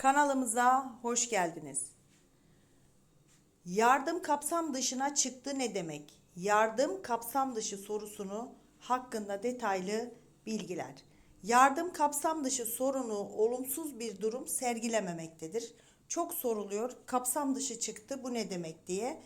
Kanalımıza hoş geldiniz. Yardım kapsam dışına çıktı ne demek? Yardım kapsam dışı sorusunu hakkında detaylı bilgiler. Yardım kapsam dışı sorunu olumsuz bir durum sergilememektedir. Çok soruluyor. Kapsam dışı çıktı bu ne demek diye.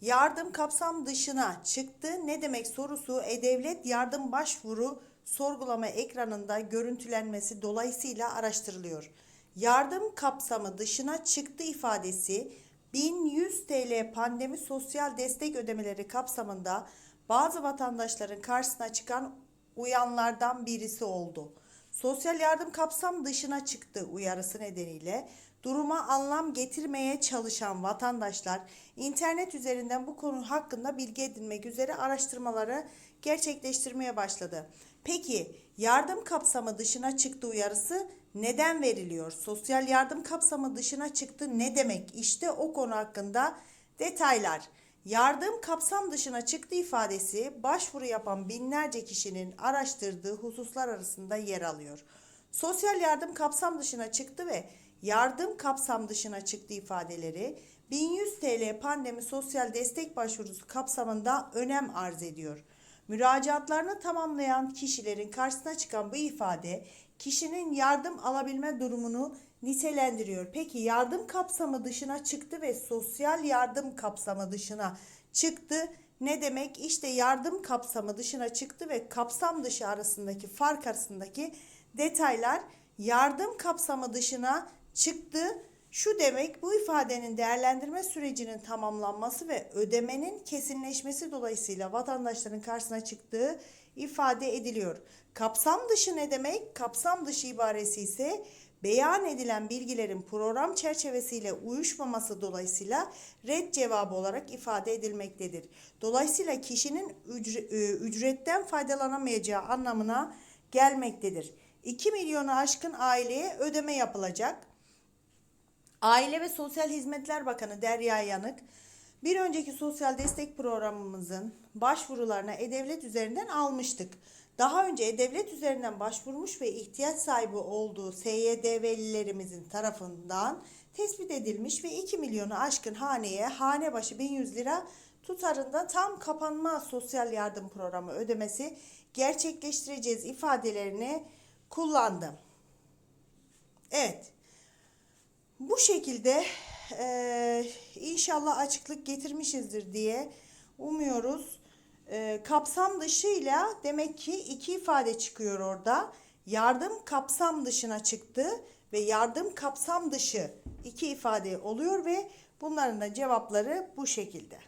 Yardım kapsam dışına çıktı ne demek sorusu E-Devlet yardım başvuru sorgulama ekranında görüntülenmesi dolayısıyla araştırılıyor. Yardım kapsamı dışına çıktı ifadesi 1100 TL pandemi sosyal destek ödemeleri kapsamında bazı vatandaşların karşısına çıkan uyanlardan birisi oldu. Sosyal yardım kapsam dışına çıktı uyarısı nedeniyle duruma anlam getirmeye çalışan vatandaşlar internet üzerinden bu konu hakkında bilgi edinmek üzere araştırmaları gerçekleştirmeye başladı. Peki yardım kapsamı dışına çıktı uyarısı neden veriliyor? Sosyal yardım kapsamı dışına çıktı ne demek? İşte o konu hakkında detaylar. Yardım kapsam dışına çıktı ifadesi başvuru yapan binlerce kişinin araştırdığı hususlar arasında yer alıyor. Sosyal yardım kapsam dışına çıktı ve yardım kapsam dışına çıktı ifadeleri 1100 TL pandemi sosyal destek başvurusu kapsamında önem arz ediyor. Müracaatlarını tamamlayan kişilerin karşısına çıkan bu ifade kişinin yardım alabilme durumunu nitelendiriyor. Peki yardım kapsamı dışına çıktı ve sosyal yardım kapsamı dışına çıktı. Ne demek? İşte yardım kapsamı dışına çıktı ve kapsam dışı arasındaki fark arasındaki detaylar yardım kapsamı dışına çıktı. Şu demek bu ifadenin değerlendirme sürecinin tamamlanması ve ödemenin kesinleşmesi dolayısıyla vatandaşların karşısına çıktığı ifade ediliyor. Kapsam dışı ne demek? Kapsam dışı ibaresi ise beyan edilen bilgilerin program çerçevesiyle uyuşmaması dolayısıyla red cevabı olarak ifade edilmektedir. Dolayısıyla kişinin e, ücretten faydalanamayacağı anlamına gelmektedir. 2 milyonu aşkın aileye ödeme yapılacak. Aile ve Sosyal Hizmetler Bakanı Derya Yanık, bir önceki sosyal destek programımızın başvurularına E-Devlet üzerinden almıştık. Daha önce E-Devlet üzerinden başvurmuş ve ihtiyaç sahibi olduğu SYDV'lilerimizin tarafından tespit edilmiş ve 2 milyonu aşkın haneye hane başı 1100 lira tutarında tam kapanma sosyal yardım programı ödemesi gerçekleştireceğiz ifadelerini kullandım. Evet. Bu şekilde e, inşallah açıklık getirmişizdir diye umuyoruz. E, kapsam dışıyla demek ki iki ifade çıkıyor orada. Yardım kapsam dışına çıktı ve yardım kapsam dışı iki ifade oluyor ve bunların da cevapları bu şekilde.